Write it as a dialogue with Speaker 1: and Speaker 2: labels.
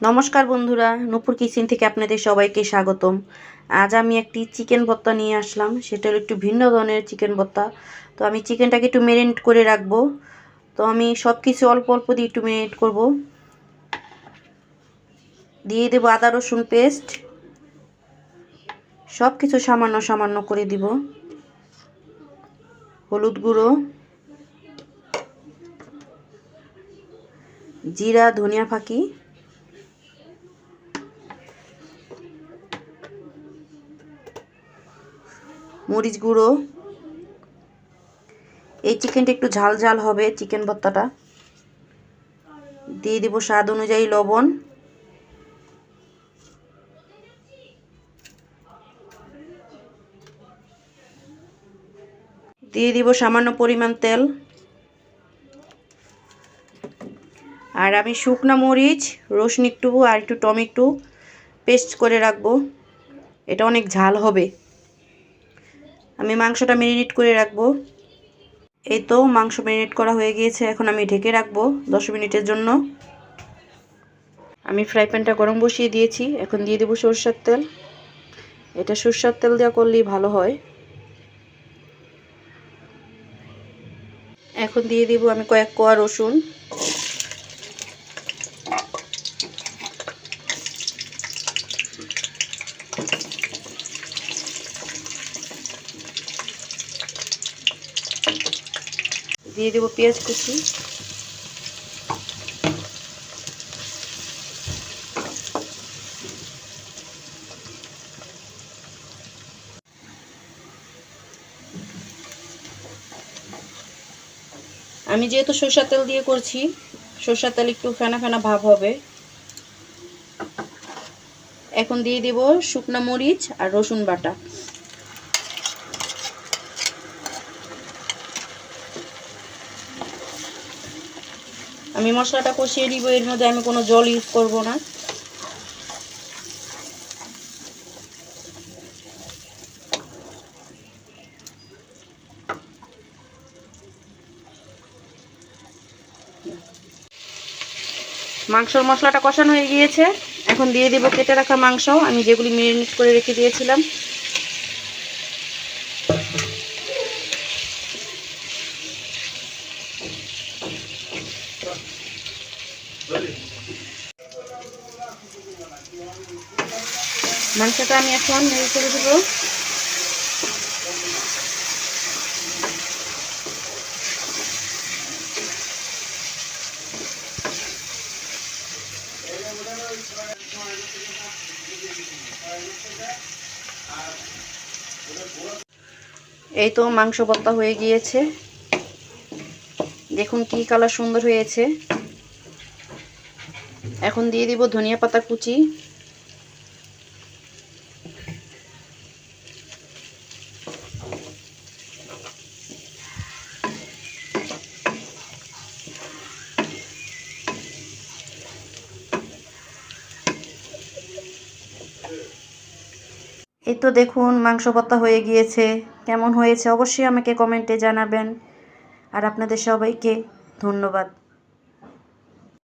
Speaker 1: নমস্কার বন্ধুরা, নূপুর কিচেন থেকে আপনাদের সবাইকে স্বাগতম। আজ আমি একটি চিকেন ভর্তা নিয়ে আসলাম, সেটা হলো একটু ভিন্ন ধরনের চিকেন ভর্তা তো আমি চিকেনটাকে একটু মেরিনেট করে রাখব। তো আমি সব কিছু অল্প অল্প দিয়ে একটু মেরিনেট করব। দিয়ে দেবো আদা, রসুন পেস্ট সব কিছু সামান্য সামান্য করে দিব। হলুদ গুঁড়ো। জিরা, ধনিয়া ফাঁকি। মরিচ গুঁড়ো। এই চিকেনটা একটু ঝাল ঝাল হবে চিকেন ভর্তাটা। দিয়ে দিব স্বাদ অনুযায়ী লবণ। দিয়ে দিব সামান্য পরিমাণ তেল। আর আমি শুকনো মরিচ, রসুন একটু আর একটু টমেটো পেস্ট করে রাখব। এটা অনেক ঝাল হবে। আমি মাংসটা ম্যারিনেট করে রাখব। এই তো মাংস ম্যারিনেট করা হয়ে গিয়েছে, এখন আমি ঢেকে রাখব দশ মিনিটের জন্য। আমি ফ্রাই প্যানটা গরম বসিয়ে দিয়েছি, এখন দিয়ে দেবো সরষের তেল। এটা সরষের তেল দেওয়া করলেই ভালো হয়। এখন দিয়ে দিব আমি কয়েক কোয়া রসুন। দিয়ে দেবো পেঁয়াজ কুচি। আমি যেহেতু সরষের তেল দিয়ে করছি, সরষের তেল একটু ফেনা ফেনা ভাব হবে। এখন দিয়ে দিব শুকনো মরিচ আর রসুন বাটা। আমি মশলাটা কষিয়ে নিব, এর মধ্যে আমি কোনো জল ইউজ করব না। মাংসর মশলাটা কষানো হয়ে গিয়েছে। এখন দিয়ে দেবো কেটে রাখা মাংস। আমি যেগুলি মেরিনেট করে রেখে দিয়েছিলাম। মাংসটা আমি এখন নেড়ে করে দেবো। এই তো মাংস ভর্তা হয়ে গিয়েছে। দেখুন কি কালার সুন্দর হয়েছে। এখন দিয়ে দিব ধনিয়া পাতা কুচি। এই তো দেখুন, মাংস ভর্তা হয়ে গিয়েছে। কেমন হয়েছে? অবশ্যই আমাকে কমেন্টে জানাবেন। আর আপনাদের সবাইকে ধন্যবাদ।